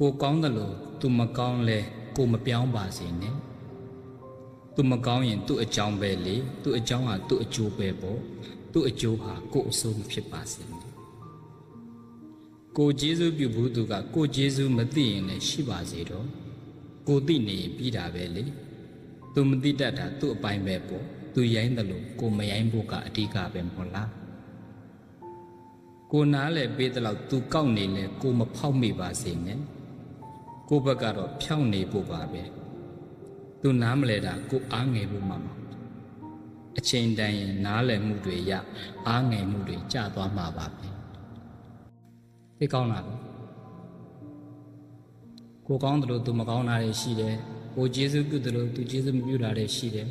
ကိုကောင်းတယ်လို့သူမကောင်းလဲကိုမပြောင်းပါစေနဲ့သူမကောင်းရင်သူ့အကြောင်းပဲလေသူ့အကြောင်းဟာသူ့အကျိုးပဲပေါ့သူ့အကျိုးဟာကိုအဆိုးမဖြစ်ပါစေနဲ့ကိုကျေးဇူးပြုဘူးသူကကိုကျေးဇူးမသိရင်လည်းရှိပါစေတော့ကိုသိနေရင်ပြီးတာပဲလေသူမသိတတ်တာသူ့အပိုင်းပဲပေါ့သူရိုင်းတယ်လို့ကိုမရိုင်းဖို့ကအဓိကပဲမဟုတ်လားကိုနားလဲပေးတဲ့လောက်သူကောက်နေလဲကိုမဖောက်မိပါစေနဲ့ ကိုဘက်ကတော့ဖြောင်းနေဖို့ပါပဲသူနားမလဲတာကိုအားငယ်ဖို့မှမဟုတ်အချိန်တန်ရင်နားလည်မှုတွေရအားငယ်မှုတွေကျသွားမှာပါပဲသိကောင်းလားကိုကောင်းတယ်လို့သူမကောင်းတာတွေရှိတယ်ကိုကျေးဇူးပြုတယ်လို့သူကျေးဇူးမပြုတာတွေရှိတယ်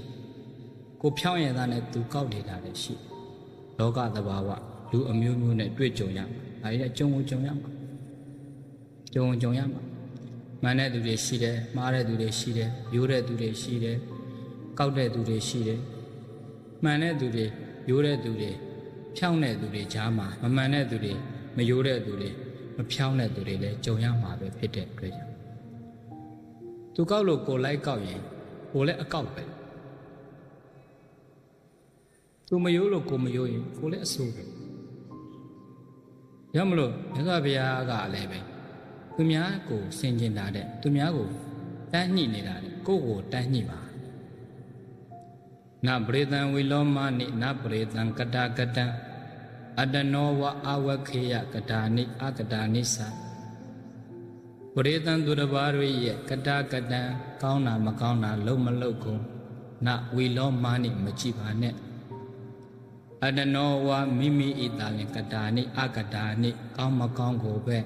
ကိုဖြောင်းရတာနဲ့သူကောက်နေတာတွေရှိတယ်လောကသဘာဝလူအမျိုးမျိုးနဲ့တွေ့ကြုံရမှာဒါတွေကြုံကြုံရမှာကြုံကြုံရမှာ မှန်တဲ့သူတွေရှိတယ်မှားတဲ့သူတွေရှိတယ်ရိုးတဲ့သူတွေရှိတယ်ကောက်တဲ့သူတွေရှိတယ်မှန်တဲ့သူတွေရိုးတဲ့သူတွေဖြောင်းတဲ့သူတွေကြားမှာမမှန်တဲ့သူတွေမရိုးတဲ့သူတွေမဖြောင်းတဲ့သူတွေလည်းကြုံရမှာပဲဖြစ်တဲ့အတွက်ကြောင့်သူကောက်လို့ကိုလိုက်ကောက်ရင်ကိုလည်းအကောက်ပဲသူမရိုးလို့ကိုမရိုးရင်ကိုလည်းအဆိုးပဲရမလို့မြတ်စွာဘုရားကလည်းပဲ သူများကိုဆင်ကျင်တာတဲ့သူများကိုတန်းညှိနေတာတဲ့ကိုယ့်ကိုတန်းညှိပါနပရိသံဝိလောမနိနပရိသံကတာကတံအတနောဝအဝခေယကတာနိအကတာနိသပရိသံသူတစ်ပါးတို့ရဲ့ကတာကတံကောင်းတာမကောင်းတာလုံးမလုံးကုန်နဝိလောမနိမကြည့်ပါနဲ့အတနောဝမိမိဣတာလင်ကတာနိအကတာနိကောင်းမကောင်းကိုပဲ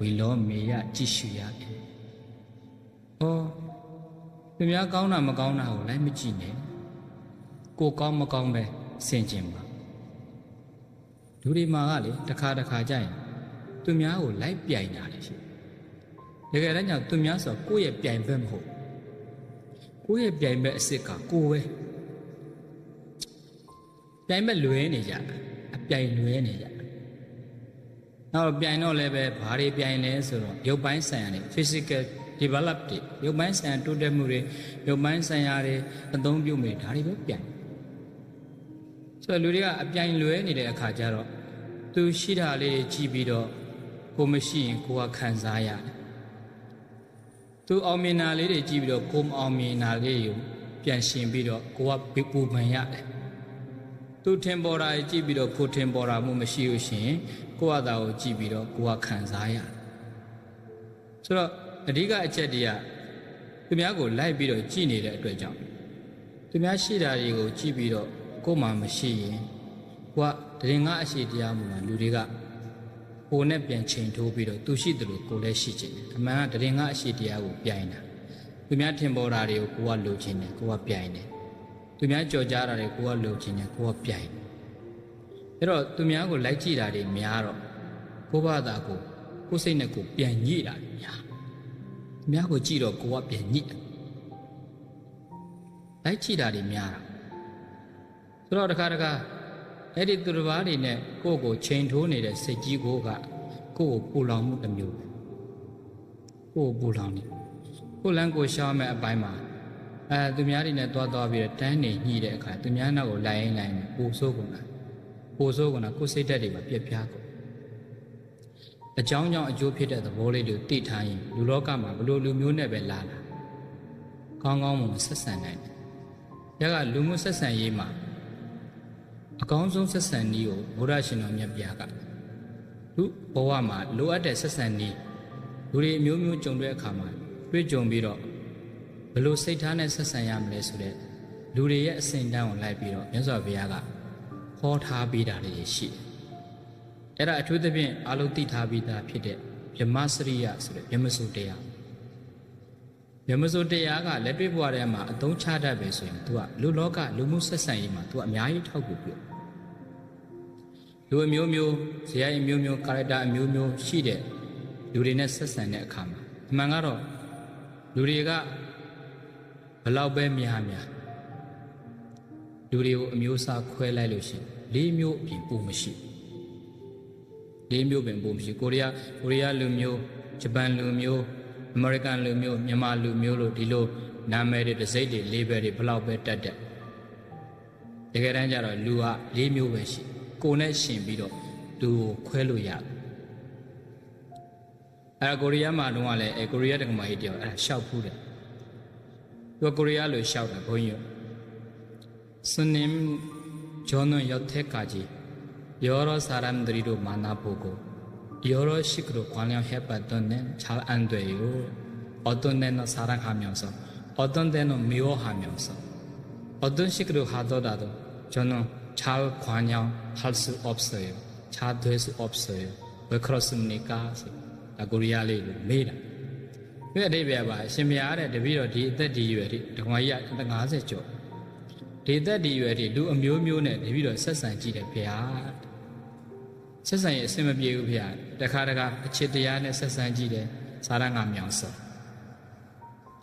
ဝီလောမေယကြည့်ရှုရတယ်။ဟောသူများကောင်းတာမကောင်းတာကိုလည်းမကြည့်နဲ့။ကိုကောင်းမကောင်းပဲဆင်ခြင်ပါ။လူတွေမှာကလေတစ်ခါတစ်ခါကြရင်သူများကိုလိုက်ပြိုင်တာလေရှိ။တကယ်တမ်းကျသူများဆိုကိုယ့်ရဲ့ပြိုင်ဘက်မဟုတ်။ကိုယ့်ရဲ့ပြိုင်ဘက်အစ်စ်ကကိုယ်ပဲ။ပြိုင်ဘက်လွဲနေကြတာအပြိုင်လွဲနေကြ နောက်ပြိုင်တော့လည်းပဲဘာတွေပြိုင်လဲဆိုတော့ရုပ်ပိုင်းဆိုင်ရာတွေ physical develop တွေရုပ်ပိုင်းဆိုင်ရာတိုးတက်မှုတွေရုပ်ပိုင်းဆိုင်ရာတွေအသုံးပြုမိဒါတွေပဲပြိုင်ဆိုတော့လူတွေကအပြိုင်လွဲနေတဲ့အခါကျတော့သူရှိတာလေးတွေကြည့်ပြီးတော့ကိုမရှိရင်ကိုကခံစားရတယ်သူအောင်မြင်တာလေးတွေကြည့်ပြီးတော့ကိုမအောင်မြင်တာလေးကိုပြန်ရှင်ပြီးတော့ကိုကပူပန်ရတယ်သူထင်ပေါ်တာကြည့်ပြီးတော့ကိုထင်ပေါ်တာမှုမရှိလို့ရှိရင် ကိုယ့်အသာကိုကြည့်ပြီးတော့ကိုယ်ကခံစားရတယ်ဆိုတော့အဓိကအချက်တည်းကသူများကိုလိုက်ပြီးတော့ကြည့်နေတဲ့အတွက်ကြောင့်သူများရှိတာတွေကိုကြည့်ပြီးတော့ကိုယ်မှမရှိရင်ကိုကတရင်ငါအရှိတရားမူလားလူတွေကကိုယ်နဲ့ပြန်ချိန်ထိုးပြီးတော့သူရှိတယ်လို့ကိုယ်လည်းရှိချင်တယ်အမှန်ကတရင်ငါအရှိတရားကိုပြိုင်တာသူများထင်ပေါ်တာတွေကိုကိုကလိုချင်တယ်ကိုကပြိုင်တယ်သူများကြော်ကြားတာတွေကိုကလိုချင်တယ်ကိုကပြိုင်တယ် အဲ့တော့သူများကိုလိုက်ကြည့်တာတွေများတော့ကိုဘာသာကိုကိုစိတ်နဲ့ကိုပြန်ညိတာတွေများသူများကိုကြည့်တော့ကိုကပြန်ညိတယ်လိုက်ကြည့်တာတွေများတာဆိုတော့တခါတခါအဲ့ဒီသူတစ်ပါးတွေနဲ့ကိုယ့်ကိုချိန်ထိုးနေတဲ့စိတ်ကြီးကိုကကိုယ့်ကိုပူလောင်မှုတစ်မျိုးကိုယ့်ကိုပူလောင်နေကိုလန်းကိုရှောင်းမဲ့အပိုင်းမှာအဲသူများတွေနဲ့တွားသွားပြီးတော့တန်းနေညှိတဲ့အခါသူများနောက်ကိုလိုက်ရင်လိုက်ရင်ပူဆိုးကုန်တာ ပိုဆိုးကုန်တာကိုယ်စိတ်ဓာတ်တွေမှာပြက်ပြားကုန်အကြောင်းကြောင့်အကျိုးဖြစ်တဲ့သဘောလေးတွေသိထားရင်လူလောကမှာဘလို့လူမျိုးနဲ့ပဲလာလာကောင်းကောင်းမွန်ဆက်ဆံနိုင်တယ်။ဒါကလူမှုဆက်ဆံရေးမှာအကောင်းဆုံးဆက်ဆံနည်းကိုဘုရားရှင်တော်မြတ်ပြားကလူဘဝမှာလိုအပ်တဲ့ဆက်ဆံနည်းလူတွေအမျိုးမျိုးကြုံတဲ့အခါမှာတွေ့ကြုံပြီးတော့ဘလို့စိတ်ထားနဲ့ဆက်ဆံရမလဲဆိုတဲ့လူတွေရဲ့အစဉ်တန်းကိုလိုက်ပြီးတော့မြတ်စွာဘုရားက ဟောထားပေးတာတွေရှိတယ်။အဲ့ဒါအထူးသဖြင့်အလုံးသိထားပြီးသားဖြစ်တဲ့ဗြမစရိယဆိုတဲ့ဗြမစုတရားဗြမစုတရားကလက်တွေ့ဘဝထဲမှာအသုံးချတတ်ပဲဆိုရင် तू ကလူလောကလူမှုဆက်ဆံရေးမှာ तू အများကြီးထောက်ကူပြုလူအမျိုးမျိုးဇယိုင်းအမျိုးမျိုးကာရက်တာအမျိုးမျိုးရှိတဲ့လူတွေနဲ့ဆက်ဆံတဲ့အခါမှာအမှန်ကတော့လူတွေကဘလောက်ပဲများများ လူတွေကိုအမျိုးအစားခွဲလိုက်လို့ရှိရင်လေးမျိုးအပြင်ပုံမရှိလေးမျိုးပင်ပုံမရှိကိုရီးယားကိုရီးယားလူမျိုးဂျပန်လူမျိုးအမေရိကန်လူမျိုးမြန်မာလူမျိုးလို့ဒီလိုနာမည်တွေတစ်စိတ်တွေလေးပဲတွေဘလောက်ပဲတက်တက်တကယ်တမ်းကျတော့လူကလေးမျိုးပဲရှိကိုယ်နဲ့ရှင်ပြီးတော့လူကိုခွဲလို့ရတယ်အဲကိုရီးယားမှာတုန်းကလည်းအဲကိုရီးယားတက္ကမကြီးတယောက်အဲရှောက်ဖူးတယ်သူကကိုရီးယားလိုရှောက်တယ်ဘုန်းကြီး 스님저는여태까지여러사람들이로만나보고 여러 식으로 관여해봤던 데는 잘 안 돼요. 어떤 데는 사랑하면서, 어떤 데는 미워하면서, 어떤 식으로 하더라도 저는 잘 관여할 수 없어요. 잘 될 수 없어요. 왜 그렇습니까? 고리아리로 메이라. 왜 레비아 봐. 신비아래 레비로 디သက်ဒီရွယ်ဒီဓမ္မကြီးက50ကျော် ဒီသက်ဒီရွယ်ဒီလူအမျိုးမျိုးနဲ့တပြီးတော့ဆက်ဆံကြည့်တယ်ဖေဟာဆက်ဆံရင်အဆင်မပြေဘူးဖေဟာတခါတခါအချစ်တရားနဲ့ဆက်ဆံကြည့်တယ်စာရငါမြောင်စော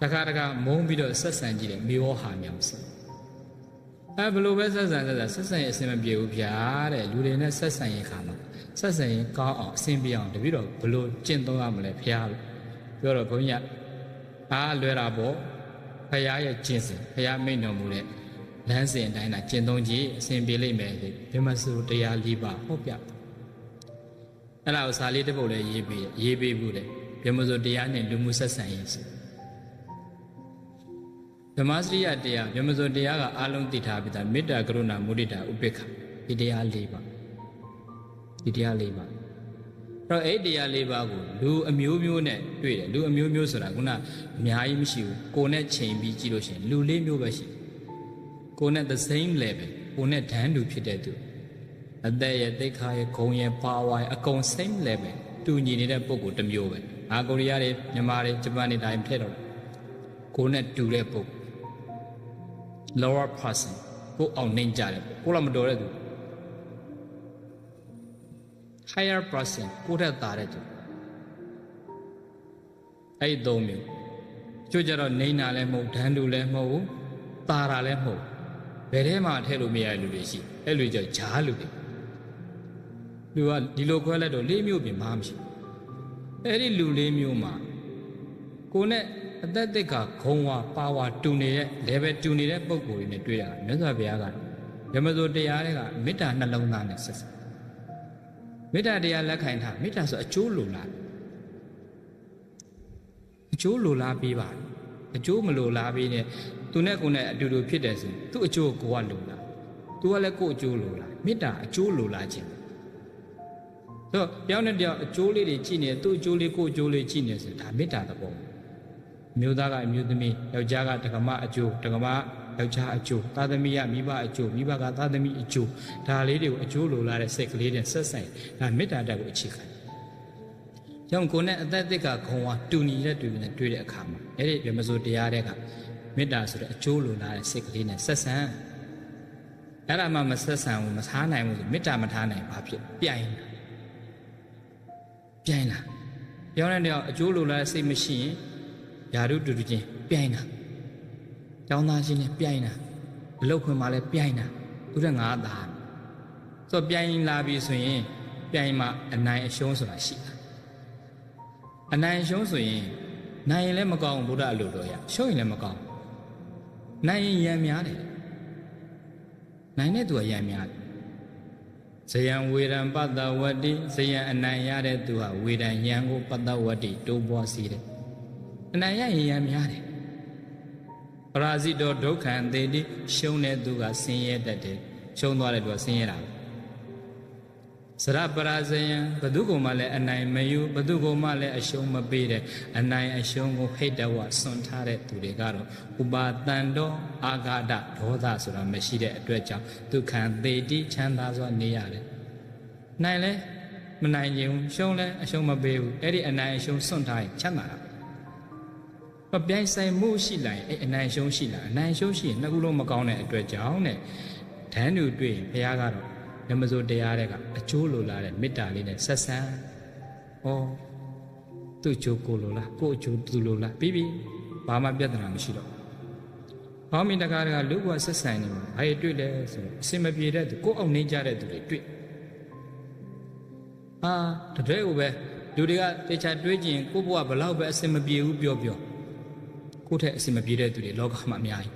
တခါတခါမုန်းပြီးတော့ဆက်ဆံကြည့်တယ်မေဝဟာမြောင်စောအဲဘလို့ပဲဆက်ဆံဆက်ဆံဆက်ဆံရင်အဆင်မပြေဘူးဖေဟာတဲ့လူတွေနဲ့ဆက်ဆံရင်ခါမှာဆက်ဆံရင်ကောင်းအောင်အဆင်ပြေအောင်တပြီးတော့ဘလို့ကျင့်သုံးရမလဲဖေဟာလို့ပြောတော့ဘုန်းကြီးကအားလွယ်တာပေါ့ဖရာရဲ့ကျင့်စဉ်ဖရာမိန့်တော်မူတဲ့ လမ်းစဉ်အတိုင်းသာကျင့်သုံးကြည့်အစဉ်ပြေလိမ့်မယ်ဘယ်မှာဆိုတရား၄ပါးဟောပြအဲ့ဒါကိုစာလေးတစ်ပုဒ်လည်းရေးပေးရေးပေးဘူးတယ်ဘယ်မှာဆိုတရားနဲ့လူမှုဆက်ဆံရေးဆိုဓမ္မစရိယတရားဘယ်မှာဆိုတရားကအာလုံးသိထားပြီးသားမေတ္တာကရုဏာမုဒိတာဥပေက္ခဒီတရား၄ပါးဒီတရား၄ပါးတော့အဲ့တရား၄ပါးကိုလူအမျိုးမျိုးနဲ့တွေ့တယ်လူအမျိုးမျိုးဆိုတာခုနအများကြီးမရှိဘူးကိုယ်နဲ့ချိန်ပြီးကြည့်လို့ရှိရင်လူလေးမျိုးပဲရှိ ကိုယ်နဲ့ the same level ကိုယ်နဲ့ဒန်းတူဖြစ်တဲ့သူအသက်ရဲ့သိက္ခာရဲ့ဂုဏ်ရဲ့ power ရဲ့အကုန် same level တူညီနေတဲ့ပုံကိုတစ်မျိုးပဲအာကိုရီးယားတွေမြန်မာတွေဂျပန်တွေတိုင်းဖြစ်တော့ကိုယ်နဲ့တူတဲ့ပုံ lower person ကိုအောင်နှိမ့်ကြတယ်ကိုယ်တော့မတော်တဲ့သူ higher person ကိုထက်သားတဲ့သူအဲ့ဒီသုံးမျိုးကျွတ်ကြတော့နေနာလည်းမဟုတ်ဒန်းတူလည်းမဟုတ်တာတာလည်းမဟုတ် ဘယ်ထဲမှာထည့်လို့မရတဲ့လူတွေရှိအဲ့လူကြောင့်ဂျားလူတွေလူကဒီလိုခွဲလိုက်တော့လေးမျိုးပြင်မှာမရှိအဲ့ဒီလူလေးမျိုးမှာကိုနဲ့အသက်သက်ကဂုံဝါပါဝါတူနေတဲ့ level တူနေတဲ့ပုံကိုယ်တွေနဲ့တွေ့ရတာမြတ်စွာဘုရားကရမစိုးတရားတွေကမေတ္တာနှလုံးသားနဲ့ဆက်ဆက်မေတ္တာတရားလက်ခံထားမေတ္တာဆိုအကျိုးလိုလားအကျိုးလိုလားပေးပါအကျိုးမလိုလားပေးနဲ့ သူနဲ့ကိုယ်နဲ့အတူတူဖြစ်တယ်ဆိုသူ့အကျိုးကိုကလိုလားသူကလည်းကိုယ့်အကျိုးလိုလားမေတ္တာအကျိုးလိုလားခြင်းဆိုတော့တယောက်နဲ့တယောက်အကျိုးလေးတွေကြည့်နေသူ့အကျိုးလေးကိုယ့်အကျိုးလေးကြည့်နေဆိုဒါမေတ္တာသဘောမျိုးသားကအမျိုးသမီးယောက်ျားကတက္ကမအကျိုးတက္ကမယောက်ျားအကျိုးသားသမီးကမိဘအကျိုးမိဘကသားသမီးအကျိုးဒါလေးတွေကိုအကျိုးလိုလားတဲ့စိတ်ကလေးနဲ့ဆက်ဆိုင်ဒါမေတ္တာတက်ကိုအခြေခံကြောင့်ကိုယ်နဲ့အသက်သက်ကခုံဝါတူညီတဲ့တူနဲ့တွေ့တဲ့အခါမှာအဲ့ဒီဗြဟ္မစိုးတရားတွေက မေတ္တာဆိုတဲ့အကျိုးလိုလားတဲ့စိတ်ကလေးနဲ့ဆက်ဆံအဲ့ဒါမှမဆက်ဆံဘူးမထားနိုင်ဘူးဆိုမေတ္တာမထားနိုင်ဘာဖြစ်ပြိုင်ပြိုင်လားပြောတဲ့တော့အကျိုးလိုလားတဲ့စိတ်မရှိရင်ယာရုတူတူချင်းပြိုင်တာကျောင်းသားချင်းနဲ့ပြိုင်တာအလုတ်ခွင်မှာလည်းပြိုင်တာသူတဲ့ငါသားဆိုတော့ပြိုင်လာပြီဆိုရင်ပြိုင်မှာအနိုင်အရှုံးဆိုတာရှိတာအနိုင်အရှုံးဆိုရင်နိုင်ရင်လည်းမကောင်းဘူးဗုဒ္ဓအလိုတော်ရရှုံးရင်လည်းမကောင်း နိုင်ရင်ရံများတယ်နိုင်တဲ့သူကရံများတယ်ဇယံဝေဒံပတ္တဝတ္တိဇယံအနိုင်ရတဲ့သူဟာဝေဒံယံကိုပတ္တဝတ္တိတိုးပွားစေတယ်အနိုင်ရရင်ရံများတယ်ပရာဇိတောဒုက္ခံသေးတိရှုံးတဲ့သူကဆင်းရဲတတ်တယ်ရှုံးသွားတဲ့သူကဆင်းရဲတာပဲ စရပရာဇယံဘသူကမှလည်းအနိုင်မယူဘသူကမှလည်းအရှုံးမပေးတဲ့အနိုင်အရှုံးကိုဟိတဝစွန့်ထားတဲ့သူတွေကတော့ဥပါတန်တော်အာဃာတဒေါသဆိုတာမရှိတဲ့အတွက်ကြောင့်ဒုက္ခံသေတိချမ်းသာစွာနေရတယ်နိုင်လဲမနိုင်ခြင်းရှုံးလဲအရှုံးမပေးဘူးအဲ့ဒီအနိုင်အရှုံးစွန့်ထားရင်ချမ်းသာတာမပြိုင်ဆိုင်မှုရှိလာရင်အဲ့အနိုင်ရှုံးရှိလာအနိုင်ရှုံးရှိရင်နှစ်ခုလုံးမကောင်းတဲ့အတွက်ကြောင့်တဲ့ဓာန်တူတွေ့ရင်ဘုရားကတော့ ဓမ္မစိုးတရားတွေကအကျိုးလိုလားတဲ့မေတ္တာလေးနဲ့ဆက်ဆံဩသူ့အကျိုးကိုလိုလားကို့အကျိုးသူလိုလားပြီးပြီဘာမှပြဿနာမရှိတော့ဘောင်းမင်းတကားကလူ့ဘဝဆက်ဆံနေမှာဘာတွေတွေ့လဲဆိုအစင်မပြေတဲ့သူကိုယ့်အောင်နေကြတဲ့သူတွေတွေ့အာတကယ်ကိုပဲလူတွေကတေချာတွေးကြည့်ရင်ကိုယ့်ဘဝဘလောက်ပဲအဆင်မပြေဘူးပြောပြောကိုယ့်ထက်အဆင်မပြေတဲ့သူတွေလောကမှာအများကြီး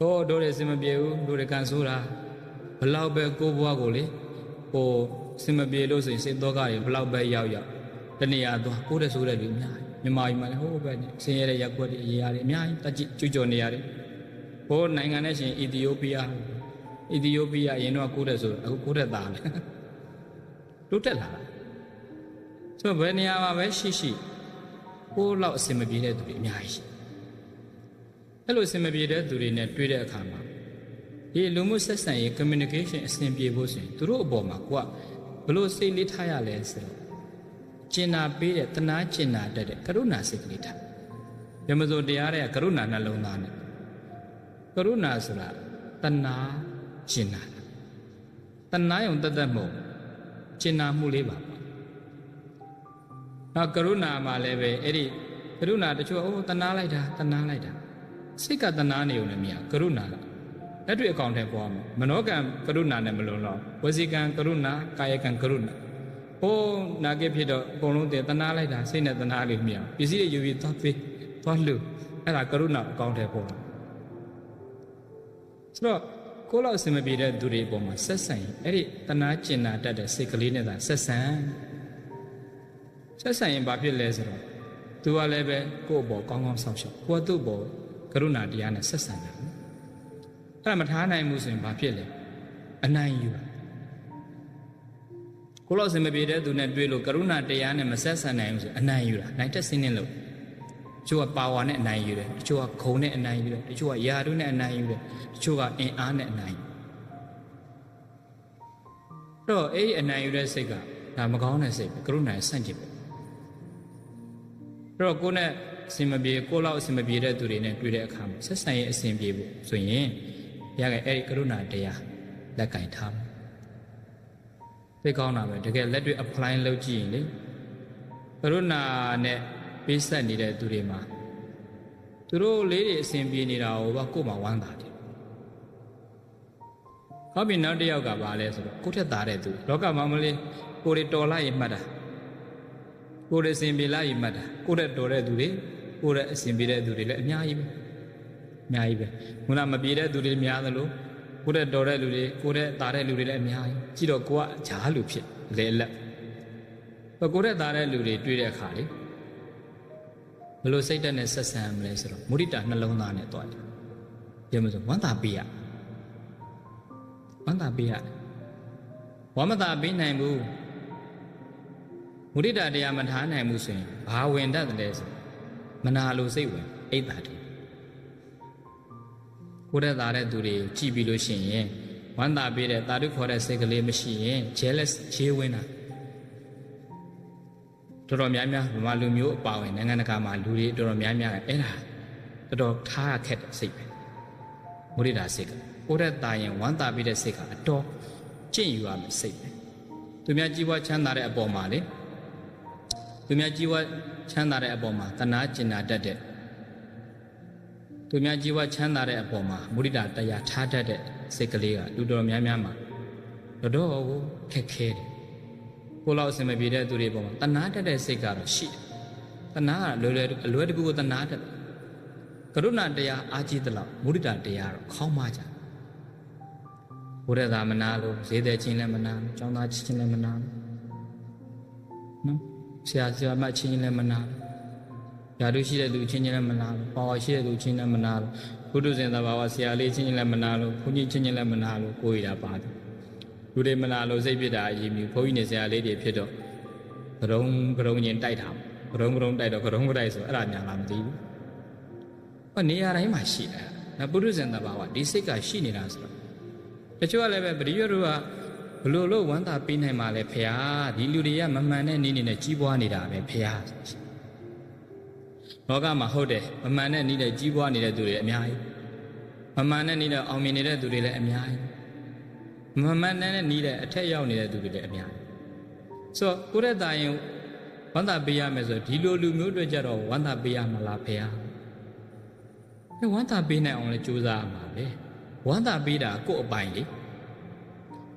တော့တို့လည်းအဆင်မပြေဘူးတို့တွေကန်ဆိုးတာ ဘလောက်ပဲကိုယ့်ဘဝကိုလေဟိုအဆင်မပြေလို့ဆိုရင်စိတ်တော့ကတွေဘလောက်ပဲရောက်ရောက်တနေရာသွားကိုယ့်တဲ့ဆိုးတဲ့လူအများကြီးမြန်မာပြည်မှာလည်းဟိုဘက်နေဆင်းရဲတဲ့ရက်ွက်တွေအရေးရတယ်အများကြီးတက်ကြည့်ကြွကြော်နေရတယ်ဟိုနိုင်ငံနဲ့ရှင်အီသီယိုးပီးယားအီသီယိုးပီးယားအရင်တော့ကိုယ့်တဲ့ဆိုအခုကိုယ့်တဲ့သားလေတိုးတက်လာတာဆိုတော့ဘယ်နေရာမှာပဲရှိရှိကိုယ်လောက်အဆင်မပြေတဲ့သူတွေအများကြီးရှိအဲ့လိုအဆင်မပြေတဲ့သူတွေနဲ့တွေ့တဲ့အခါမှာ ဒီလူမှုဆက်ဆံရေး communication အဆင်ပြေဖို့ဆိုရင်သူတို့အပေါ်မှာကိုကဘလို့စိတ်လေးထားရလဲဆိုတော့ကျင်နာပေးတဲ့တနာကျင်နာတတ်တဲ့ကရုဏာစိတ်ကလေးထားဘယ်မစိုးတရားတဲ့ကရုဏာနှလုံးသားနဲ့ကရုဏာဆိုတာတနာကျင်နာတနာယုံတတ်တတ်မဟုတ်ကျင်နာမှုလေးပါနောက်ကရုဏာမှာလည်းပဲအဲ့ဒီကရုဏာတချို့အိုးတနာလိုက်တာတနာလိုက်တာစိတ်ကတနာနေုံနဲ့မရကရုဏာက လက်တွေ့အကောင့်ထဲပေါ်မှာမနောကံကရုဏာနဲ့မလုံလောက်ဝစီကံကရုဏာကာယကံကရုဏာဟိုးနာကိဖြစ်တော့အကုန်လုံးတည်တနာလိုက်တာစိတ်နဲ့တနာလေးမရပစ္စည်းတွေယူပြီးသွားပေးသွားလှူအဲ့ဒါကရုဏာအကောင့်ထဲပေါ်တာဆိုတော့ကိုယ့်လောက်အစင်မပြေတဲ့သူတွေအပေါ်မှာဆက်ဆံရင်အဲ့ဒီတနာကျင်နာတတ်တဲ့စိတ်ကလေးနဲ့သာဆက်ဆံဆက်ဆံရင်ဘာဖြစ်လဲဆိုတော့သူကလည်းပဲကိုယ့်အပေါ်ကောင်းကောင်းဆောက်ရှောက်ကိုယ်ကသူ့အပေါ်ကရုဏာတရားနဲ့ဆက်ဆံတယ် အဲ့ဒါမထားနိုင်ဘူးဆိုရင်ဘာဖြစ်လဲအနိုင်ယူတာကိုလောက်စင်မပြေတဲ့သူနဲ့တွေ့လို့ကရုဏာတရားနဲ့မဆက်ဆံနိုင်ဘူးဆိုအနိုင်ယူတာနိုင်တက်စင်းနေလို့တချို့ကပါဝါနဲ့အနိုင်ယူတယ်တချို့ကဂုံနဲ့အနိုင်ယူတယ်တချို့ကယာတုနဲ့အနိုင်ယူတယ်တချို့ကအင်အားနဲ့အနိုင်ယူတော့အဲ့ဒီအနိုင်ယူတဲ့စိတ်ကဒါမကောင်းတဲ့စိတ်ပဲကရုဏာရဲ့ဆန့်ကျင်ပဲအဲ့တော့ကိုယ်နဲ့အစင်မပြေကိုလောက်အစင်မပြေတဲ့သူတွေနဲ့တွေ့တဲ့အခါမှာဆက်ဆံရေးအစင်ပြေဖို့ဆိုရင် ရခဲ့အဲ့ဒီကရုဏာတရားလက်ကင်ထားမယ်သိကောင်းတာပဲတကယ်လက်တွေ့ apply လုပ်ကြည့်ရင်လေကရုဏာနဲ့ပေးဆက်နေတဲ့သူတွေမှာသူတို့လေးတွေအစဉ်ပြေနေတာဟိုကကို့မှာဝမ်းသာတယ်ဟောပြီနောက်တစ်ယောက်ကပါလဲဆိုတော့ကိုယ့်ထက်သားတဲ့သူလောကမှာမလေးကိုတွေတော်လိုက်ရင်မှတ်တာကိုတွေအစဉ်ပြေလိုက်ရင်မှတ်တာကိုတဲ့တော်တဲ့သူတွေကိုတဲ့အစဉ်ပြေတဲ့သူတွေလည်းအများကြီးပဲ အများကြီးပဲခုနမပြေတဲ့သူတွေများသလိုကိုတဲ့တော်တဲ့လူတွေကိုတဲ့သားတဲ့လူတွေလည်းအများကြီးကြည့်တော့ကိုကဂျားလူဖြစ်လေလက်ကိုတဲ့သားတဲ့လူတွေတွေ့တဲ့အခါလေဘလို့စိတ်တက်နဲ့ဆက်ဆံမလဲဆိုတော့မုဒိတာနှလုံးသားနဲ့တွားတယ်ပြောမလို့ဝမ်းသာပေးရဝမ်းသာပေးရဝမ်းမသာပေးနိုင်ဘူးမုဒိတာတရားမထားနိုင်ဘူးဆိုရင်ဘာဝင်တတ်တယ်ဆိုမနာလိုစိတ်ဝင်အိတ်တာတယ် ကိုယ်တဲ့သားတဲ့သူတွေကြည်ပြီးလို့ရှိရင်ဝမ်းသာပေးတဲ့တာတုခေါ်တဲ့စိတ်ကလေးမရှိရင် jealous ခြေဝင်တာတော်တော်များများဗမာလူမျိုးအပါဝင်နိုင်ငံတကာမှာလူတွေတော်တော်များများအဲ့ဒါတော်တော်ထားရခက်တဲ့စိတ်ပဲမုရိဒာစိတ်ကကိုယ်တဲ့သားရင်ဝမ်းသာပေးတဲ့စိတ်ကအတော်ကျင့်ယူရမယ်စိတ်ပဲသူများကြီးပွားချမ်းသာတဲ့အပေါ်မှာလေသူများကြီးပွားချမ်းသာတဲ့အပေါ်မှာတနာကျင်နာတတ်တဲ့ သူများကြီးပွားချမ်းသာတဲ့အပေါ်မှာမုရိဒာတရားထားတတ်တဲ့စိတ်ကလေးကလူတော်များများမှာတော်တော်ကိုခက်ခဲတယ်ကိုလောက်အစင်မပြေတဲ့သူတွေပေါ်မှာတနာတတ်တဲ့စိတ်ကတော့ရှိတယ်တနာကလွယ်လွယ်အလွယ်တကူကိုတနာတတ်တယ်ကရုဏာတရားအာကြီးသလောက်မုဒိတာတရားတော့ခေါင်းမကြဘုရားသာမနာလို့ဈေးတဲ့ချင်းလည်းမနာကျောင်းသားချင်းလည်းမနာနော်ဆရာဆရာမချင်းလည်းမနာ ဓာတုရှိတဲ့လူချင်းချင်းလည်းမနာလို့ပါဝါရှိတဲ့လူချင်းလည်းမနာလို့ဘုဒ္ဓဇင်သာဘာဝဆရာလေးချင်းချင်းလည်းမနာလို့ဘုန်းကြီးချင်းချင်းလည်းမနာလို့ကိုယ်ရတာပါတယ်လူတွေမနာလို့စိတ်ဖြစ်တာအရင်မြူဘုန်းကြီးနေဆရာလေးတွေဖြစ်တော့ကရုံကရုံချင်းတိုက်တာကရုံကရုံတိုက်တော့ကရုံကတိုက်ဆိုအဲ့ဒါညာလားမသိဘူးဟောနေရာတိုင်းမှာရှိတယ်ဒါပုရုဇဉ်တဘာဝဒီစိတ်ကရှိနေတာဆိုတော့တချို့ကလည်းပဲပရိယတို့ကဘလို့လို့ဝမ်းသာပေးနိုင်မှာလဲဖရာဒီလူတွေကမမှန်တဲ့နည်းနဲ့ကြီးပွားနေတာပဲဖရာ လောကမှာဟုတ်တယ်မမှန်တဲ့နည်းနဲ့ကြီးပွားနေတဲ့သူတွေအများကြီးမမှန်တဲ့နည်းနဲ့အောင်မြင်နေတဲ့သူတွေလည်းအများကြီးမမှန်တဲ့နည်းနဲ့အထက်ရောက်နေတဲ့သူတွေလည်းအများကြီးဆိုတော့ကိုရက်တာရင်ဝမ်းသာပေးရမယ်ဆိုဒီလိုလူမျိုးတွေကြတော့ဝမ်းသာပေးရမလားဖရာအဲဝမ်းသာပေးနိုင်အောင်လည်းကြိုးစားရမှာပဲဝမ်းသာပေးတာကိုယ့်အပိုင်လေ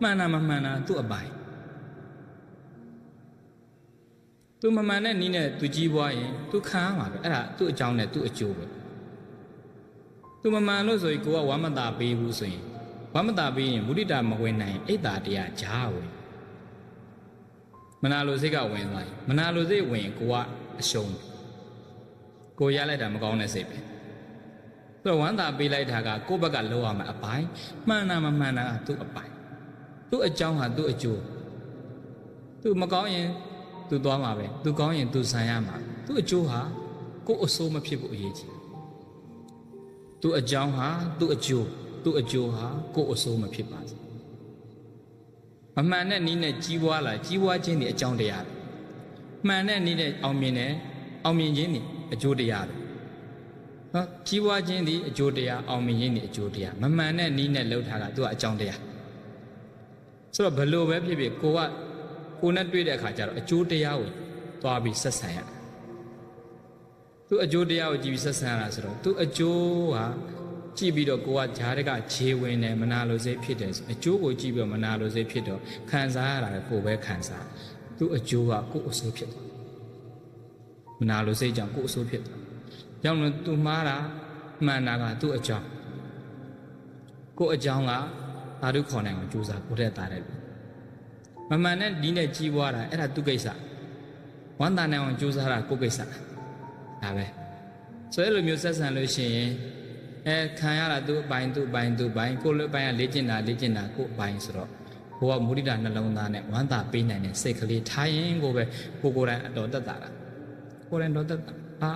မှန်တာမမှန်တာသူ့အပိုင် သူမမှန်တဲ့နီးနဲ့သူကြီးပွားရင်သူခံရမှာပဲအဲ့ဒါသူ့အကြောင်းနဲ့သူ့အကျိုးပဲသူမမှန်လို့ဆိုရင်ကိုကဝမ်းမသာပေးဘူးဆိုရင်ဝမ်းမသာပေးရင်မုဒိတာမဝင်နိုင်အိတ်တာတရားဂျားဝင်မနာလိုစိတ်ကဝင်သွားရင်မနာလိုစိတ်ဝင်ရင်ကိုကအရှုံးကိုရလိုက်တာမကောင်းတဲ့စိတ်ပဲသူကဝမ်းသာပေးလိုက်တာကကိုယ့်ဘက်ကလောရမှာအပိုင်းမှန်တာမမှန်တာကသူ့အပိုင်းသူ့အကြောင်းဟာသူ့အကျိုးသူမကောင်းရင် သူသွားမှာပဲသူကောင်းရင်သူဆန်ရမှာသူ့အကျိုးဟာကိုယ့်အဆိုးမဖြစ်ဖို့အရေးကြီးသူ့အကြောင်းဟာသူ့အကျိုးသူ့အကျိုးဟာကိုယ့်အဆိုးမဖြစ်ပါစေမမှန်တဲ့နည်းနဲ့ကြီးပွားလာကြီးပွားခြင်းဒီအကြောင်းတရားပဲမှန်တဲ့နည်းနဲ့အောင်မြင်တယ်အောင်မြင်ခြင်းဒီအကျိုးတရားပဲနော်ကြီးပွားခြင်းဒီအကျိုးတရားအောင်မြင်ခြင်းဒီအကျိုးတရားမမှန်တဲ့နည်းနဲ့လှုပ်ထားတာသူကအကြောင်းတရားဆိုတော့ဘယ်လိုပဲဖြစ်ဖြစ်ကိုက ကိုနဲ့တွေ့တဲ့အခါကျတော့အကျိုးတရားကိုသွားပြီးဆက်ဆံရတယ်သူအကျိုးတရားကိုကြည့်ပြီးဆက်ဆံရတာဆိုတော့သူအကျိုးဟာကြည့်ပြီးတော့ကိုကဂျားတကခြေဝင်တယ်မနာလိုစိတ်ဖြစ်တယ်ဆိုအကျိုးကိုကြည့်ပြီးတော့မနာလိုစိတ်ဖြစ်တော့ခံစားရတာလည်းကိုပဲခံစားသူအကျိုးကကိုအဆိုးဖြစ်တယ်မနာလိုစိတ်ကြောင့်ကိုအဆိုးဖြစ်တယ်ကြောင့်လို့သူမှားတာမှန်တာကသူ့အကြောင်းကိုအကြောင်းကသာဓုခေါ်နိုင်အောင်ကြိုးစားကိုတဲ့တာတယ် မမှန်တဲ့ဒီနဲ့ကြီးပွားတာအဲ့ဒါသူကိစ္စဝမ်းသာနိုင်အောင်ကြိုးစားတာကိုကိစ္စဒါပဲဆိုအဲ့လိုမျိုးဆက်ဆံလို့ရှိရင်အဲခံရတာသူ့အပိုင်သူ့အပိုင်သူ့အပိုင်ကိုယ့်လိုအပိုင်ကလေ့ကျင့်တာလေ့ကျင့်တာကိုယ့်အပိုင်ဆိုတော့ဘိုးကမုဒိတာနှလုံးသားနဲ့ဝမ်းသာပေးနိုင်တဲ့စိတ်ကလေးထားရင်ကိုပဲကိုကိုယ်တိုင်အတော်တက်တာလားကိုယ်တိုင်တော်တက်တာအာ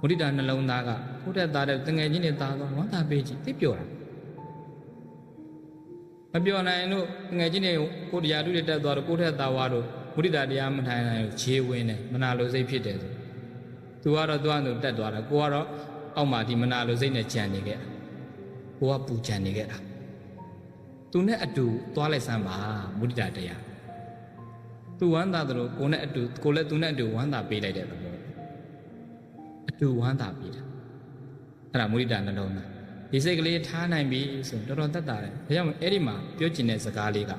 မုဒိတာနှလုံးသားကကိုယ့်တက်သားတဲ့တငယ်ချင်းတွေသားတော့ဝမ်းသာပေးကြည့်သိပြောတာ မပြောနိုင်လို့ငယ်ချင်းတွေကိုတရားထုတွေတက်သွားတော့ကိုယ့်ထက်သားဝါတော့မုဒိတာတရားမထိုင်နိုင်လို့ခြေဝင်တယ်မနာလိုစိတ်ဖြစ်တယ်ဆိုသူကတော့သူ့အတူတက်သွားတယ်ကိုကတော့အောက်မှာဒီမနာလိုစိတ်နဲ့ကြံနေခဲ့တာကိုကပူကြံနေခဲ့တာသူနဲ့အတူသွားလိုက်စမ်းပါမုဒိတာတရားသူဝမ်းသာတယ်လို့ကိုနဲ့အတူကိုလည်းသူနဲ့အတူဝမ်းသာပေးလိုက်တဲ့သဘောအတူဝမ်းသာပေးတာအဲ့ဒါမုဒိတာနှလုံးသား ဒီစိတ်ကလေးထားနိုင်ပြီဆိုတော်တော်တက်တာတယ်ဒါကြောင့်အဲ့ဒီမှာပြောကျင်တဲ့စကားလေးက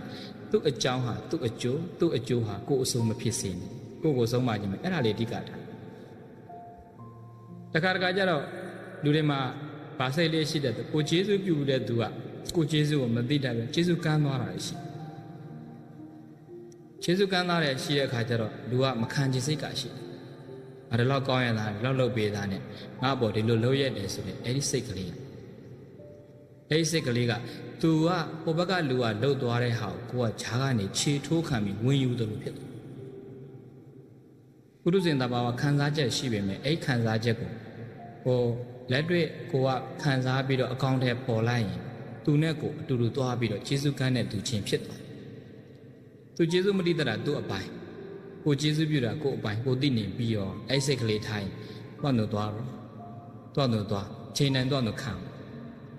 သူ့အကြောင်းဟာသူ့အကျိုးသူ့အကျိုးဟာကိုယ်အဆုံးမဖြစ်စေနဲ့ကိုယ်ကိုဆုံးမခြင်းပဲအဲ့ဒါလေးအဓိကထားတခါတခါကျတော့လူတွေမှာဗာစိတ်လေးရှိတဲ့ကိုကျေးဇူးပြုတဲ့သူကကိုကျေးဇူးကိုမသိတတ်ပဲကျေးဇူးကမ်းသွားတာရှိကျေးဇူးကမ်းသားတဲ့ရှိတဲ့အခါကျတော့လူကမခံချင်စိတ်ကရှိတယ်။အဲ့ဒါတော့ကောင်းရတာလောက်လောက်ပေးတာနဲ့ငါ့ဘောဒီလိုလုံးရက်တယ်ဆိုရင်အဲ့ဒီစိတ်ကလေး အဲ့ဒီစိတ်ကလေးက तू ကဟိုဘက်ကလူကလှုပ်သွားတဲ့ဟာကိုကိုကဂျားကနေခြေထိုးခံပြီးဝင်ယူတယ်လို့ဖြစ်တယ်။ပုရုဇဉ်တဘာဝခံစားချက်ရှိပေမဲ့အဲ့ခံစားချက်ကိုဟိုလက်တွေ့ကိုကခံစားပြီးတော့အကောင့်ထဲပေါ်လိုက်ရင်သူနဲ့ကိုအတူတူသွားပြီးတော့ကျေးဇူးကမ်းတဲ့သူချင်းဖြစ်သွားသူကျေးဇူးမတိတတာသူ့အပိုင်ကိုကျေးဇူးပြုတာကိုအပိုင်ကိုသိနေပြီးတော့အဲ့စိတ်ကလေးထိုင်သွားလို့သွားတော့သွားလို့သွားချိန်တိုင်းသွားလို့ခံ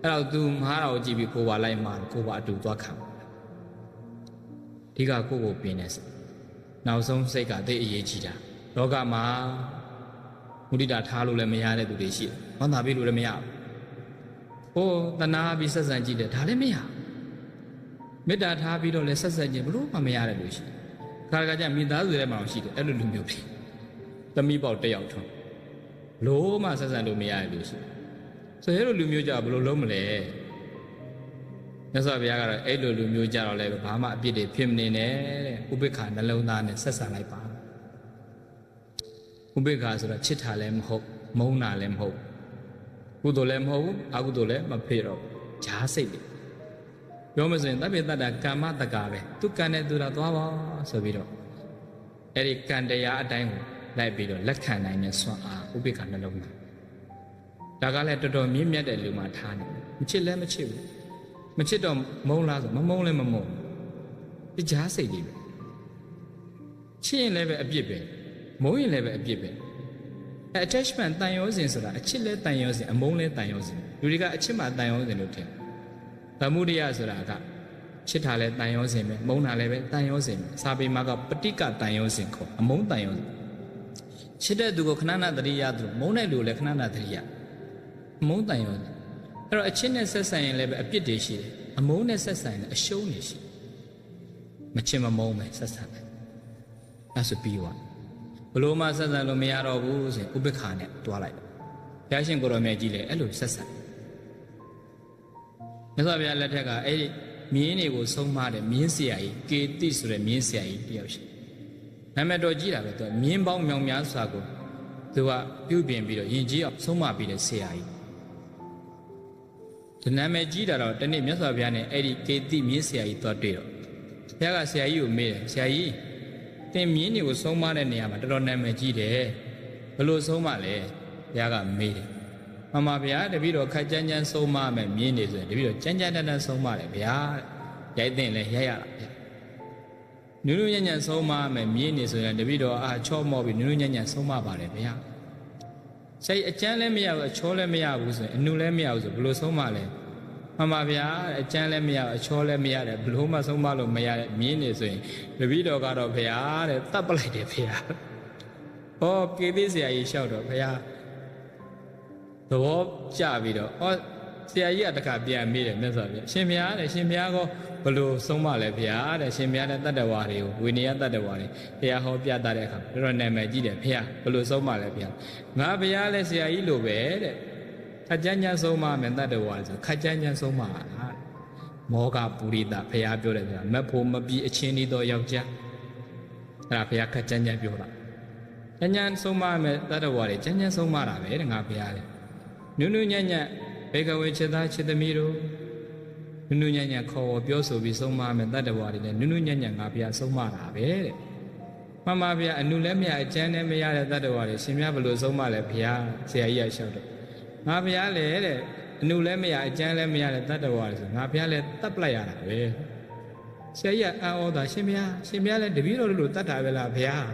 အဲ့တော့သူမားတာကိုကြည့်ပြီးကိုပါလိုက်မှာကိုပါအတူသွားခံဒီကကိုကိုပင်နေစနောက်ဆုံးစိတ်ကသိအရေးကြီးတာလောကမှာမုဒိတာထားလို့လည်းမရတဲ့သူတွေရှိတယ်။ဝမ်းသာပေးလို့လည်းမရဘူး။ဟိုတနာပြီးဆက်ဆံကြည့်တယ်ဒါလည်းမရဘူး။မေတ္တာထားပြီးတော့လည်းဆက်ဆက်ခြင်းဘလို့မှမရတဲ့လူရှိတယ်။ခါကကြမိသားစုထဲမှာရှိတယ်အဲ့လိုလူမျိုးဖြစ်။သမီးပေါက်တစ်ယောက်ထုံးလို့မှဆက်ဆံလို့မရတဲ့လူရှိတယ်။ ဆိုရဲလိုလူမျိုးကြဘလို့လုံးမလဲ။မြတ်စွာဘုရားကတော့အဲ့လိုလူမျိုးကြတော့လည်းဘာမှအပြစ်တွေဖြစ်မနေနဲ့တဲ့။ဥပိ္ပခာနှလုံးသားနဲ့ဆက်ဆံလိုက်ပါဥပိ္ပခာဆိုတာချစ်တာလည်းမဟုတ်မုန်းတာလည်းမဟုတ်ကုသိုလ်လည်းမဟုတ်အကုသိုလ်လည်းမဖြစ်တော့ဂျားစိတ်တွေပြောမစရင်တပ်ပိတ္တကာမတကာပဲသူကံနဲ့သူတာသွားပါဆိုပြီးတော့အဲ့ဒီကံတရားအတိုင်းကိုလိုက်ပြီးတော့လက်ခံနိုင်တဲ့စွမ်းအားဥပိ္ပခာနှလုံးသား ဒါကလည်းတော်တော်မြင့်မြတ်တဲ့လူမှထားနေမချစ်လည်းမချစ်ဘူးမချစ်တော့မုန်းလားဆိုမမုန်းလည်းမမုန်းဒီဂျားစိတ်တွေပဲချစ်ရင်လည်းပဲအပြစ်ပဲမုန်းရင်လည်းပဲအပြစ်ပဲ attachment တန်ရောစဉ်ဆိုတာအချစ်လဲတန်ရောစဉ်အမုန်းလဲတန်ရောစဉ်လူတွေကအချစ်မှတန်ရောစဉ်လို့ထင်ဗမှုရိယဆိုတာကချစ်တာလဲတန်ရောစဉ်ပဲမုန်းတာလည်းပဲတန်ရောစဉ်ပဲစာပေမှာကပဋိကတန်ရောစဉ်ခေါ်အမုန်းတန်ရောစဉ်ချစ်တဲ့သူကိုခဏနာတရိယသူမုန်းတဲ့လူကိုလည်းခဏနာတရိယ အမုန်းတန်ရောစဉ်အဲ့တော့အချစ်နဲ့ဆက်ဆံရင်လည်းပဲအပြစ်တွေရှိတယ်အမုန်းနဲ့ဆက်ဆံရင်လည်းအရှုံးတွေရှိမချစ်မမုန်းပဲဆက်ဆံတယ်အဲ့ဆိုပြီးသွားဘလို့မှဆက်ဆံလို့မရတော့ဘူးဆိုရင်ဥပိ္ပခာနဲ့တွားလိုက်တယ်ဘုရားရှင်ကိုရောင်မြတ်ကြီးလည်းအဲ့လိုဆက်ဆံမြတ်စွာဘုရားလက်ထက်ကအဲ့ဒီမြင်းတွေကိုဆုံးမတဲ့မြင်းဆရာကြီးကေတိဆိုတဲ့မြင်းဆရာကြီးတယောက်ရှိနာမည်တော်ကြီးတာပဲသူကမြင်းပေါင်းမြောင်များစွာကိုသူကပြုပြင်ပြီးတော့ယဉ်ကျေးအောင်ဆုံးမပြီးတဲ့ဆရာကြီး ဒီနာမည်ကြီးတာတော့တနေ့မြတ်စွာဘုရားနဲ့အဲ့ဒီကေတိမြင်းဆရာကြီးသွားတွေ့တော့ဘုရားကဆရာကြီးကိုမေးတယ်ဆရာကြီးသင်မြင်းတွေကိုဆုံးမတဲ့နေရာမှာတော်တော်နာမည်ကြီးတယ်ဘယ်လိုဆုံးမလဲဘုရားကမေးတယ်မမဗျာတပည့်တော်ခက်ကြမ်းကြမ်းဆုံးမမယ်မြင်းနေဆိုရင်တပည့်တော်ကြမ်းကြမ်းတမ်းတမ်းဆုံးမတယ်ဗျာရိုက်တဲ့လဲရိုက်ရတာဗျာနုနုညံ့ညံ့ဆုံးမမယ်မြင်းနေဆိုရင်တပည့်တော်အာချော့မော့ပြီးနုနုညံ့ညံ့ဆုံးမပါတယ်ဗျာ စိတ်အကျမ်းလည်းမရဘူးအချောလည်းမရဘူးဆိုရင်အနုလည်းမရဘူးဆိုဘယ်လိုဆုံးမလဲမှန်ပါဗျာအကျမ်းလည်းမရအချောလည်းမရတယ်ဘလို့မှဆုံးမလို့မရတဲ့မြင်းနေဆိုရင်တပည့်တော်ကတော့ဗျာတဲ့တတ်ပလိုက်တယ်ဗျာဟောကေသေးဆရာကြီးလျှောက်တော့ဗျာသဘောကျပြီးတော့ဟော ဆရာကြီးကတခါပြန်မေးတယ်မြတ်စွာဘုရားရှင်ဘုရားတဲ့ရှင်ဘုရားကဘလို့ဆုံးမလဲဗျာတဲ့ရှင်ဘုရားတဲ့တတ္တဝါတွေကိုဝိနည်းတတ္တဝါတွေဘုရားဟောပြတတ်တဲ့အခါတော်တော်နာမည်ကြီးတယ်ဘုရားဘလို့ဆုံးမလဲဗျာငါဘုရားလဲဆရာကြီးလိုပဲတဲ့ခကြမ်းကြမ်းဆုံးမမယ်တတ္တဝါဆိုခကြမ်းကြမ်းဆုံးမတာမောဂပူရိတဘုရားပြောတယ်ဆိုတာမဖို့မပြီးအချင်းဤသောယောက်ျားအဲ့ဒါဘုရားခကြမ်းကြမ်းပြောတာကြမ်းကြမ်းဆုံးမမယ်တတ္တဝါတွေကြမ်းကြမ်းဆုံးမတာပဲတဲ့ငါဘုရားလေနုနုညံ့ညံ့ ဘေကဝေချက်သားချက်သမီးတို့နုနုညံ့ညံ့ခေါ်ဝေါ်ပြောဆိုပြီးဆုံးမမယ်တတ္တဝါတွေလည်းနုနုညံ့ညံ့ငါဘုရားဆုံးမတာပဲတဲ့မှန်ပါဗျာအနုလည်းမရအကျမ်းလည်းမရတဲ့တတ္တဝါတွေရှင်မြတ်ဘလို့ဆုံးမလဲဘုရားဆရာကြီးရလျှောက်တော့ငါဘုရားလေတဲ့အနုလည်းမရအကျမ်းလည်းမရတဲ့တတ္တဝါတွေဆိုငါဘုရားလည်းတတ်ပလိုက်ရတာပဲဆရာကြီးကအံ့ဩတာရှင်ဘုရားရှင်ဘုရားလည်းတပည့်တော်တို့လိုတတ်တာပဲလားဘုရား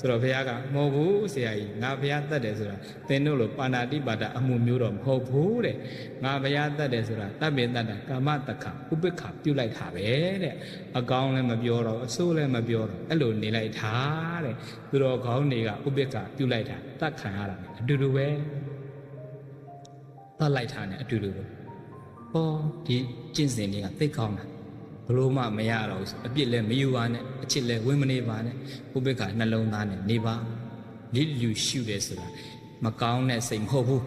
ဆိုတော့ဘုရားကမဟုတ်ဘူးဆရာကြီးငါဘုရားတတ်တယ်ဆိုတာသင်တို့လိုပါဏာတိပါဒအမှုမျိုးတော့မဟုတ်ဘူးတဲ့ငါဘုရားတတ်တယ်ဆိုတာတတ်ပင်တတ်တာကာမတက္ခဥပိ္ပခပြုတ်လိုက်တာပဲတဲ့အကောင်းလည်းမပြောတော့အဆိုးလည်းမပြောတော့အဲ့လိုနေလိုက်တာတဲ့သူတော်ကောင်းတွေကဥပိ္ပခပြုတ်လိုက်တာတတ်ခံရတာအတူတူပဲတတ်လိုက်တာ ਨੇ အတူတူပဲဟောဒီကျင့်စဉ်တွေကသိကောင်းတာဘ လို့မှမရတော့ဘူးဆိုအပြစ်လည်းမယူပါနဲ့အချစ်လည်းဝင်မနေပါနဲ့ဥပိ္ပခနှလုံးသားနဲ့နေပါလိလူရှုတယ်ဆိုတာမကောင်းတဲ့စိတ်မဟုတ်ဘူး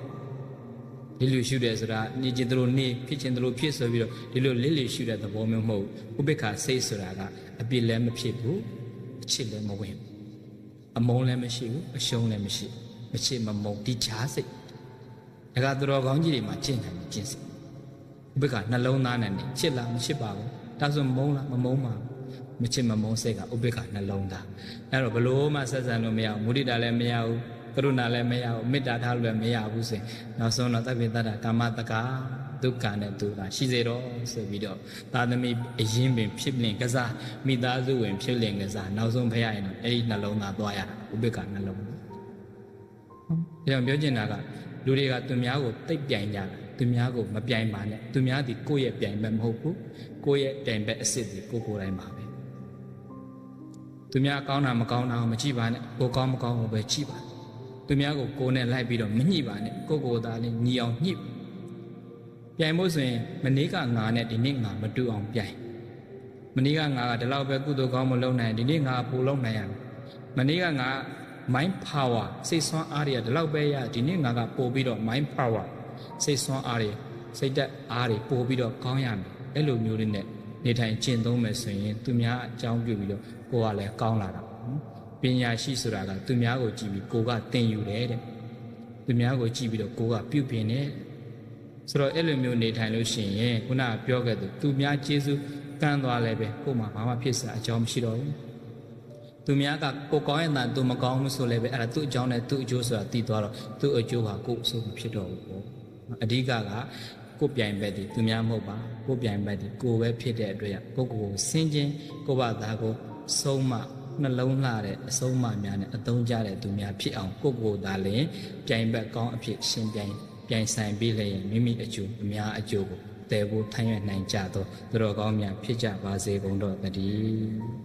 လိလူရှုတယ်ဆိုတာနေကျင်တို့နေဖြစ်ချင်တို့ဖြစ်ဆိုပြီးတော့ဒီလိုလိလူရှုတဲ့သဘောမျိုးမဟုတ်ဘူးဥပိ္ပခစိတ်ဆိုတာကအပြစ်လည်းမဖြစ်ဘူးအချစ်လည်းမဝင်ဘူးအမုန်းလည်းမရှိဘူးအရှုံးလည်းမရှိမချစ်မမုန်းဒီချားစိတ်ဒါကသူတော်ကောင်းကြီးတွေမှာကျင့်တယ်ကျင့်စိတ်ဥပိ္ပခနှလုံးသားနဲ့နေချစ်လားမချစ်ပါဘူး ဒါဆိုမုန်းလားမမုန်းပါဘူးမချစ်မမုန်းစိတ်ကဥပိ္ပခနှလုံးသားအဲ့တော့ဘလို့မှဆက်ဆံလို့မရဘူးမုဒိတာလည်းမရဘူးကရုဏာလည်းမရဘူးမေတ္တာထားလို့လည်းမရဘူးဆိုရင်နောက်ဆုံးတော့တပ္ပိတ္တကာမတက္ကဒုက္ခနဲ့ဒုက္ခရှိစေတော့ဆိုပြီးတော့သာသမီအရင်ပင်ဖြစ်လင်ကစားမိသားစုဝင်ဖြစ်လင်ကစားနောက်ဆုံးဖရရင်တော့အဲ့ဒီနှလုံးသားသွားရတာဥပိ္ပခနှလုံးသား။ဒါကြောင့်ပြောချင်တာကလူတွေကသူများကိုတိတ်ပြိုင်ကြတာသူများကိုမပြိုင်ပါနဲ့သူများဒီကိုယ့်ရဲ့ပြိုင်ဘက်မဟုတ်ဘူး ကိုယ့်ရဲ့ပြိုင်ဘက်အစ်စ်ဒီကိုကိုယ်တိုင်ပါပဲသူများကောင်းတာမကောင်းတာမကြည့်ပါနဲ့ကိုကောင်းမကောင်းကိုပဲကြည့်ပါသူများကိုကိုယ်နဲ့လိုက်ပြီးတော့မညှိပါနဲ့ကိုကိုယ်သားလေးညီအောင်ညှိပြိုင်ဖို့ဆိုရင်မနေ့ကငါနဲ့ဒီနေ့ငါမတူအောင်ပြိုင်မနေ့ကငါကဒီလောက်ပဲကုသိုလ်ကောင်းမလုပ်နိုင်ဒီနေ့ငါပိုလုပ်နိုင်ရမယ်မနေ့ကငါ mind power စိတ်ဆွမ်းအားတွေကဒီလောက်ပဲရဒီနေ့ငါကပို့ပြီးတော့ mind power စိတ်ဆွမ်းအားတွေစိတ်သက်အားတွေပို့ပြီးတော့ကောင်းရမယ် အဲ့လိုမျိုးလေးနဲ့နေထိုင်ကျင့်သုံးမယ်ဆိုရင်သူများအကြောင်းပြုပြီးတော့ကိုယ်ကလည်းကောင်းလာတာပညာရှိဆိုတာကသူများကိုကြည့်ပြီးကိုယ်ကသင်ယူတယ်တဲ့သူများကိုကြည့်ပြီးတော့ကိုယ်ကပြုပြင်တယ်ဆိုတော့အဲ့လိုမျိုးနေထိုင်လို့ရှိရင်ခုနကပြောခဲ့သူသူများကျေးဇူးကမ်းသွားလဲပဲကိုယ်မှာဘာမှဖြစ်စရာအကြောင်းမရှိတော့ဘူးသူများကကိုကောင်းရင်သာသူမကောင်းဘူးဆိုလည်းပဲအဲ့ဒါသူ့အကြောင်းနဲ့သူ့အကျိုးဆိုတာသိသွားတော့သူ့အကျိုးဟာကိုယ်အဆိုးမဖြစ်တော့ဘူးပေါ့အဓိကက ကိုပြိုင်ဘက်ဒီသူများမဟုတ်ပါကိုပြိုင်ဘက်ဒီကိုပဲဖြစ်တဲ့အတွက်ကိုကိုကိုစင်ချင်းကိုဘာသာကိုဆုံးမနှလုံးလှတဲ့အဆုံးမများနဲ့အသုံးကြတဲ့သူများဖြစ်အောင်ကိုကိုသာလျှင်ပြိုင်ဘက်ကောင်းအဖြစ်ရှင်ပြိုင်ပြိုင်ဆိုင်ပြီးလျင်မိမိအကျိုးအများအကျိုးကိုတည်ဖို့ထိုင်ရနိုင်ကြသောသူတော်ကောင်းများဖြစ်ကြပါစေကုန်တော့တည်း